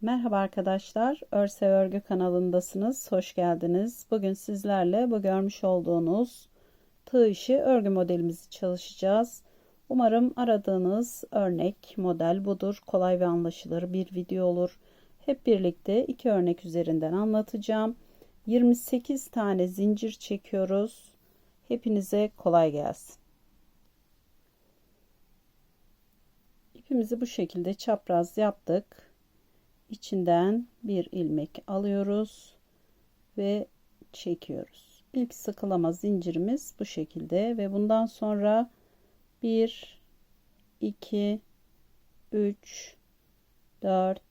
Merhaba arkadaşlar, Örse Örgü kanalındasınız. Hoş geldiniz. Bugün sizlerle bu görmüş olduğunuz tığ işi örgü modelimizi çalışacağız. Umarım aradığınız örnek model budur. Kolay ve anlaşılır bir video olur. Hep birlikte iki örnek üzerinden anlatacağım. 28 tane zincir çekiyoruz. Hepinize kolay gelsin. İpimizi bu şekilde çapraz yaptık içinden bir ilmek alıyoruz ve çekiyoruz. İlk sıkılama zincirimiz bu şekilde ve bundan sonra 1 2 3 4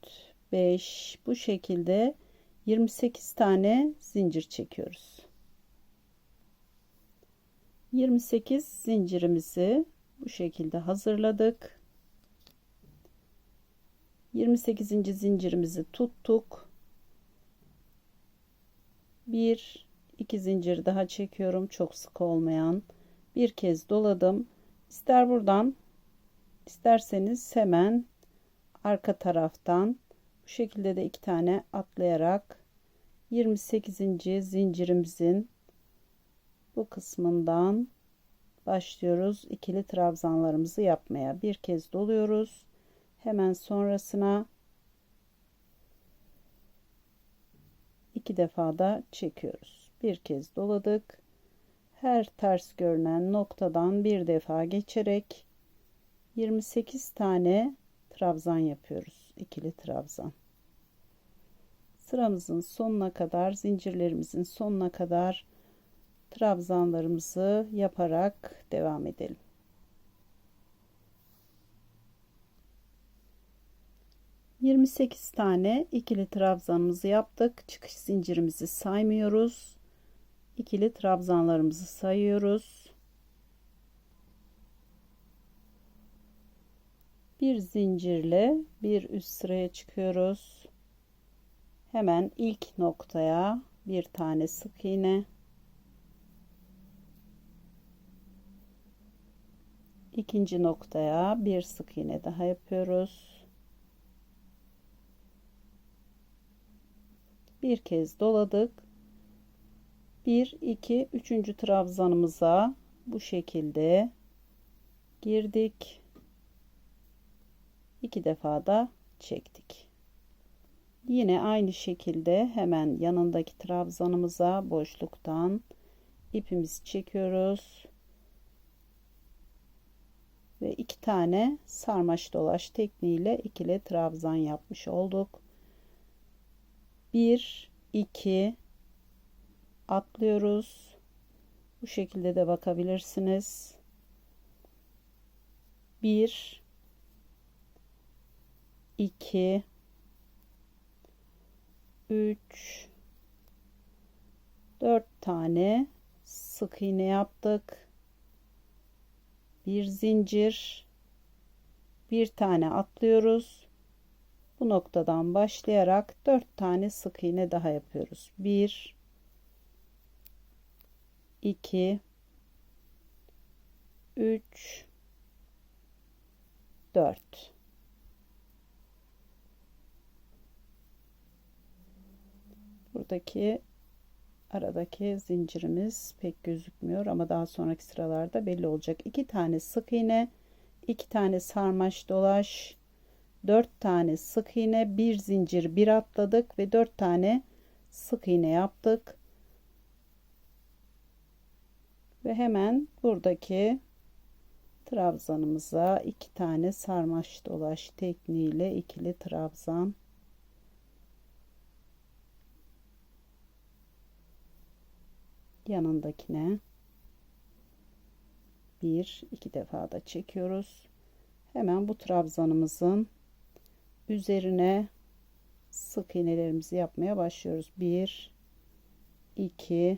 5 bu şekilde 28 tane zincir çekiyoruz. 28 zincirimizi bu şekilde hazırladık. 28. zincirimizi tuttuk. Bir, iki zincir daha çekiyorum. Çok sık olmayan. Bir kez doladım. İster buradan isterseniz hemen arka taraftan bu şekilde de iki tane atlayarak 28. zincirimizin bu kısmından başlıyoruz. ikili trabzanlarımızı yapmaya. Bir kez doluyoruz hemen sonrasına iki defa da çekiyoruz. Bir kez doladık. Her ters görünen noktadan bir defa geçerek 28 tane trabzan yapıyoruz. ikili trabzan. Sıramızın sonuna kadar, zincirlerimizin sonuna kadar trabzanlarımızı yaparak devam edelim. 28 tane ikili trabzanımızı yaptık. Çıkış zincirimizi saymıyoruz. İkili trabzanlarımızı sayıyoruz. Bir zincirle bir üst sıraya çıkıyoruz. Hemen ilk noktaya bir tane sık iğne ikinci noktaya bir sık iğne daha yapıyoruz. Bir kez doladık. 1 2 3. trabzanımıza bu şekilde girdik. iki defa da çektik. Yine aynı şekilde hemen yanındaki trabzanımıza boşluktan ipimizi çekiyoruz. Ve iki tane sarmaş dolaş tekniğiyle ikili trabzan yapmış olduk. 1 2 atlıyoruz. Bu şekilde de bakabilirsiniz. 1 2 3 4 tane sık iğne yaptık. Bir zincir bir tane atlıyoruz bu noktadan başlayarak 4 tane sık iğne daha yapıyoruz. 1 2 3 4 buradaki aradaki zincirimiz pek gözükmüyor ama daha sonraki sıralarda belli olacak. İki tane sık iğne iki tane sarmaş dolaş 4 tane sık iğne bir zincir bir atladık ve 4 tane sık iğne yaptık. Ve hemen buradaki trabzanımıza iki tane sarmaş dolaş tekniğiyle ikili trabzan. Yanındakine bir iki defa da çekiyoruz. Hemen bu trabzanımızın üzerine sık iğnelerimizi yapmaya başlıyoruz. 1 2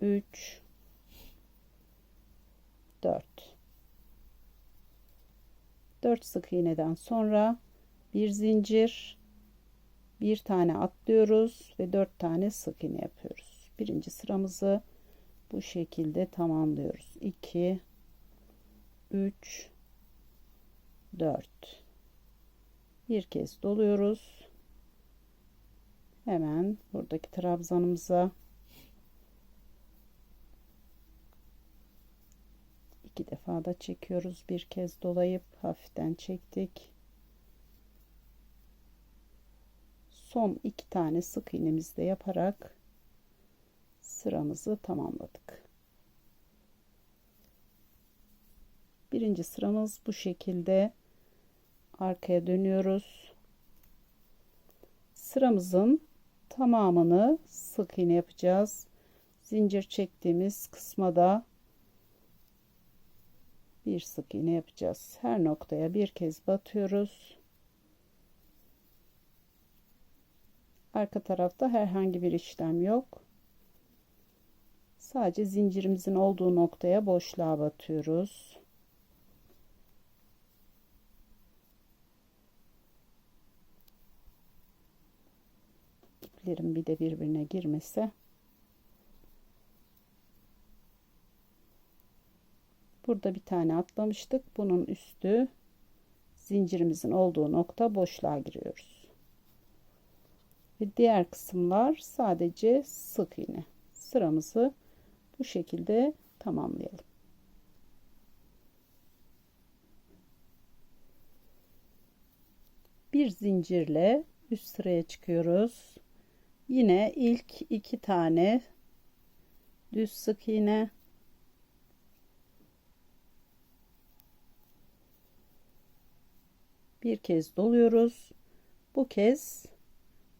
3 4 4 sık iğneden sonra bir zincir bir tane atlıyoruz ve 4 tane sık iğne yapıyoruz. Birinci sıramızı bu şekilde tamamlıyoruz. 2 3 4 Bir kez doluyoruz. Hemen buradaki trabzanımıza iki defa da çekiyoruz. Bir kez dolayıp hafiften çektik. Son iki tane sık iğnemizde yaparak sıramızı tamamladık. Birinci sıramız bu şekilde arkaya dönüyoruz. Sıramızın tamamını sık iğne yapacağız. Zincir çektiğimiz kısma da bir sık iğne yapacağız. Her noktaya bir kez batıyoruz. Arka tarafta herhangi bir işlem yok. Sadece zincirimizin olduğu noktaya boşluğa batıyoruz. İplerim bir de birbirine girmese Burada bir tane atlamıştık. Bunun üstü zincirimizin olduğu nokta boşluğa giriyoruz. Ve diğer kısımlar sadece sık iğne. Sıramızı bu şekilde tamamlayalım. Bir zincirle üst sıraya çıkıyoruz. Yine ilk iki tane düz sık iğne bir kez doluyoruz. Bu kez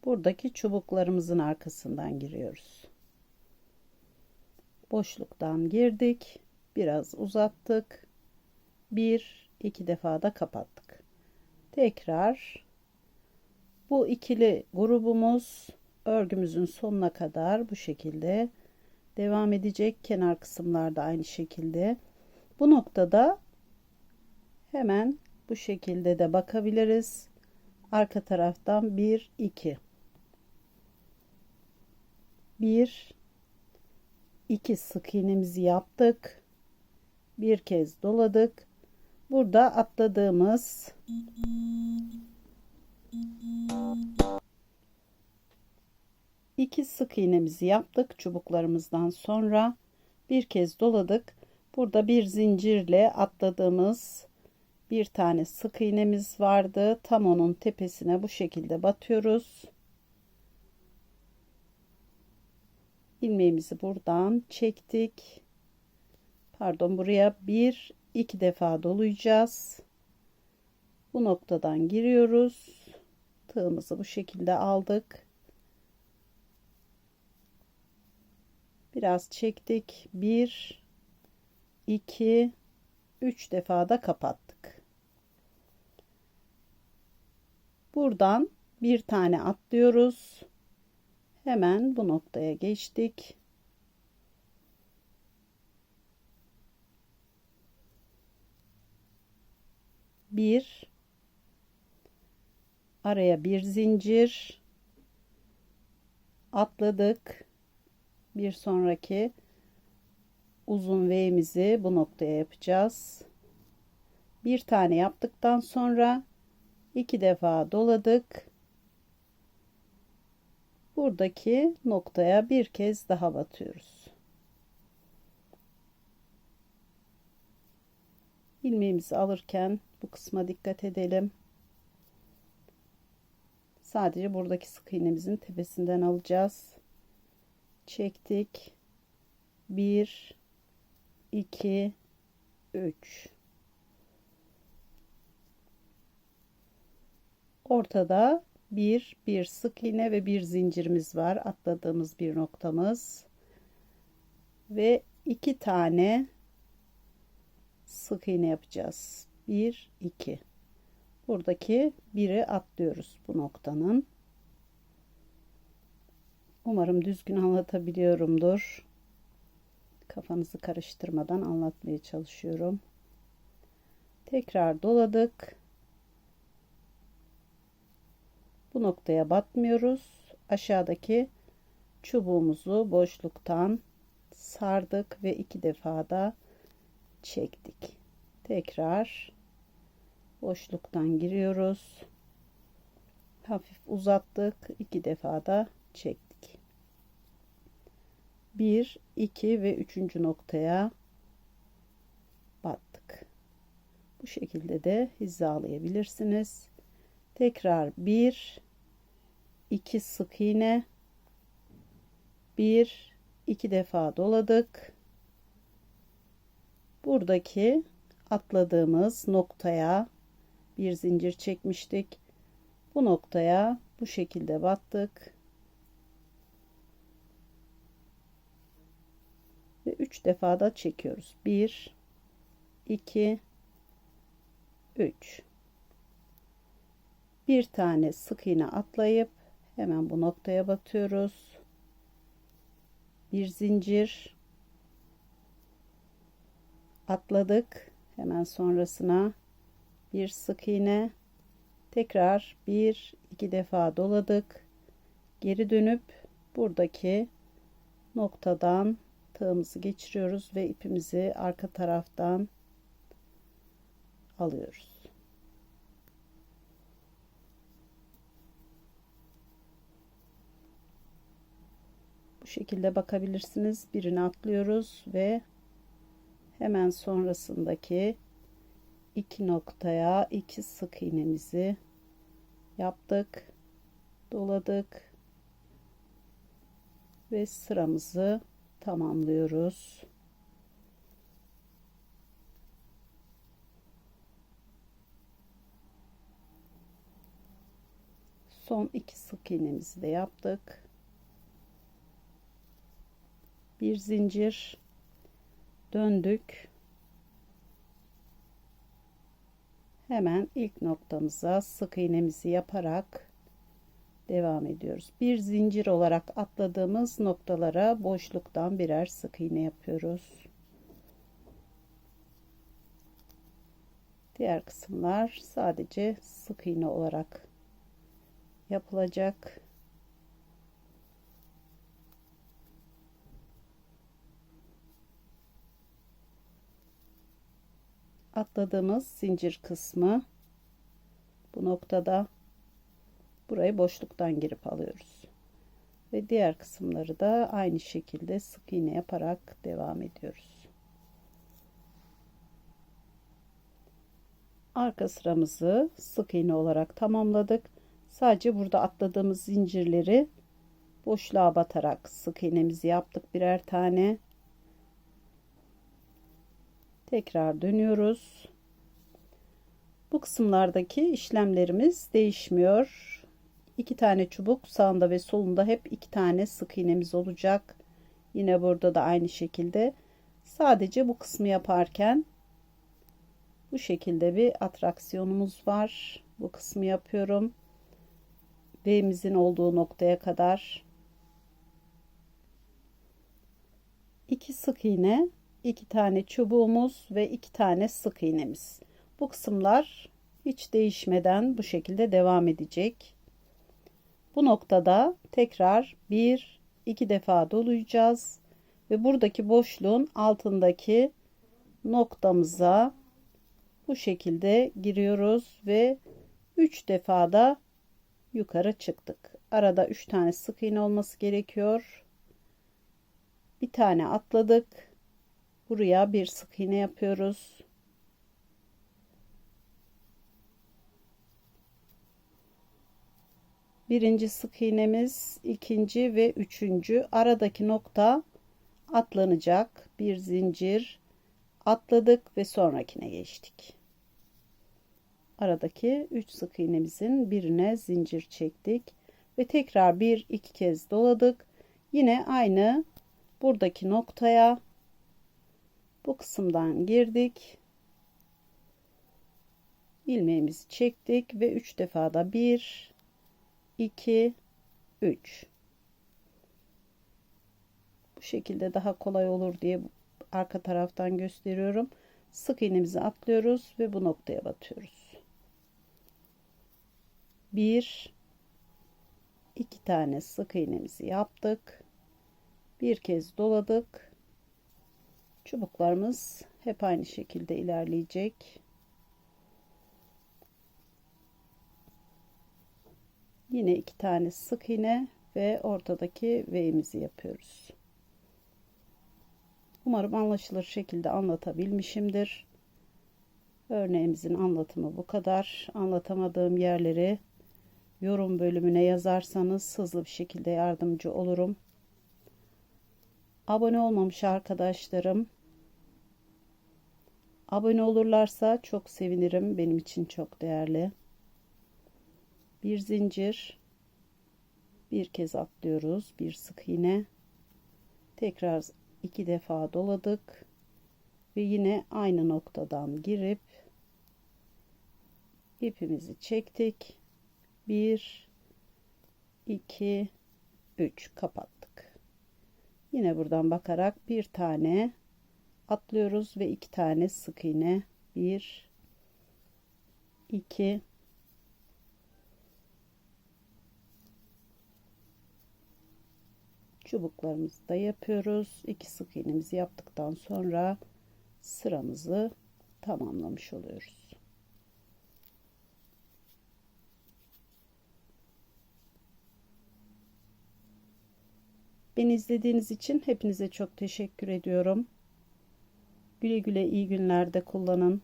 buradaki çubuklarımızın arkasından giriyoruz. Boşluktan girdik. Biraz uzattık. Bir, iki defa da kapattık. Tekrar bu ikili grubumuz örgümüzün sonuna kadar bu şekilde devam edecek. Kenar kısımlarda aynı şekilde. Bu noktada hemen bu şekilde de bakabiliriz. Arka taraftan 1 2 1 2 sık iğnemizi yaptık. Bir kez doladık. Burada atladığımız iki sık iğnemizi yaptık çubuklarımızdan sonra bir kez doladık. Burada bir zincirle atladığımız bir tane sık iğnemiz vardı. Tam onun tepesine bu şekilde batıyoruz. ilmeğimizi buradan çektik. Pardon buraya bir iki defa dolayacağız. Bu noktadan giriyoruz. Tığımızı bu şekilde aldık. Biraz çektik. Bir, iki, üç defa da kapattık. Buradan bir tane atlıyoruz. Hemen bu noktaya geçtik. Bir araya bir zincir atladık. Bir sonraki uzun V'mizi bu noktaya yapacağız. Bir tane yaptıktan sonra iki defa doladık. Buradaki noktaya bir kez daha batıyoruz. ilmeğimizi alırken bu kısma dikkat edelim. Sadece buradaki sık iğnemizin tepesinden alacağız. Çektik. 1 2 3 Ortada bir, bir sık iğne ve bir zincirimiz var. Atladığımız bir noktamız. Ve iki tane sık iğne yapacağız. Bir, iki. Buradaki biri atlıyoruz bu noktanın. Umarım düzgün anlatabiliyorumdur. Kafanızı karıştırmadan anlatmaya çalışıyorum. Tekrar doladık. Bu noktaya batmıyoruz. Aşağıdaki çubuğumuzu boşluktan sardık ve iki defa da çektik. Tekrar boşluktan giriyoruz. hafif uzattık. iki defa da çektik. 1, 2 ve 3. noktaya battık. Bu şekilde de hizalayabilirsiniz. Tekrar 1, 2 sık iğne, 1, 2 defa doladık. Buradaki atladığımız noktaya bir zincir çekmiştik. Bu noktaya bu şekilde battık. 3 defa da çekiyoruz. 1 2 3 bir tane sık iğne atlayıp hemen bu noktaya batıyoruz. Bir zincir atladık. Hemen sonrasına bir sık iğne tekrar bir iki defa doladık geri dönüp buradaki noktadan tığımızı geçiriyoruz ve ipimizi arka taraftan alıyoruz. Bu şekilde bakabilirsiniz. Birini atlıyoruz ve hemen sonrasındaki iki noktaya iki sık iğnemizi yaptık doladık ve sıramızı tamamlıyoruz. Son iki sık iğnemizi de yaptık. Bir zincir. Döndük. Hemen ilk noktamıza sık iğnemizi yaparak devam ediyoruz. Bir zincir olarak atladığımız noktalara boşluktan birer sık iğne yapıyoruz. Diğer kısımlar sadece sık iğne olarak yapılacak. atladığımız zincir kısmı bu noktada burayı boşluktan girip alıyoruz ve diğer kısımları da aynı şekilde sık iğne yaparak devam ediyoruz arka sıramızı sık iğne olarak tamamladık sadece burada atladığımız zincirleri boşluğa batarak sık iğnemizi yaptık birer tane tekrar dönüyoruz. Bu kısımlardaki işlemlerimiz değişmiyor. İki tane çubuk sağında ve solunda hep iki tane sık iğnemiz olacak. Yine burada da aynı şekilde. Sadece bu kısmı yaparken bu şekilde bir atraksiyonumuz var. Bu kısmı yapıyorum. V'mizin olduğu noktaya kadar iki sık iğne iki tane çubuğumuz ve iki tane sık iğnemiz. Bu kısımlar hiç değişmeden bu şekilde devam edecek. Bu noktada tekrar bir iki defa dolayacağız ve buradaki boşluğun altındaki noktamıza bu şekilde giriyoruz ve 3 defa da yukarı çıktık. Arada 3 tane sık iğne olması gerekiyor. Bir tane atladık buraya bir sık iğne yapıyoruz. Birinci sık iğnemiz, ikinci ve üçüncü aradaki nokta atlanacak. Bir zincir atladık ve sonrakine geçtik. Aradaki 3 sık iğnemizin birine zincir çektik ve tekrar bir iki kez doladık. Yine aynı buradaki noktaya bu kısımdan girdik ilmeğimizi çektik ve 3 defa da 1 2 3 bu şekilde daha kolay olur diye arka taraftan gösteriyorum. Sık iğnemizi atlıyoruz ve bu noktaya batıyoruz. 1 2 tane sık iğnemizi yaptık. Bir kez doladık. Çubuklarımız hep aynı şekilde ilerleyecek. Yine iki tane sık iğne ve ortadaki V'imizi yapıyoruz. Umarım anlaşılır şekilde anlatabilmişimdir. Örneğimizin anlatımı bu kadar. Anlatamadığım yerleri yorum bölümüne yazarsanız hızlı bir şekilde yardımcı olurum. Abone olmamış arkadaşlarım abone olurlarsa çok sevinirim. Benim için çok değerli. Bir zincir bir kez atlıyoruz. Bir sık iğne tekrar iki defa doladık ve yine aynı noktadan girip ipimizi çektik. 1 2 3 kapattık. Yine buradan bakarak bir tane atlıyoruz ve iki tane sık iğne 1 2 çubuklarımızı da yapıyoruz. İki sık iğnemizi yaptıktan sonra sıramızı tamamlamış oluyoruz. Beni izlediğiniz için hepinize çok teşekkür ediyorum. Güle güle iyi günlerde kullanın.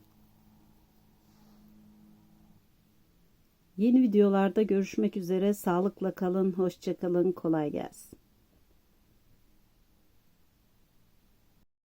Yeni videolarda görüşmek üzere. Sağlıkla kalın, hoşça kalın, kolay gelsin.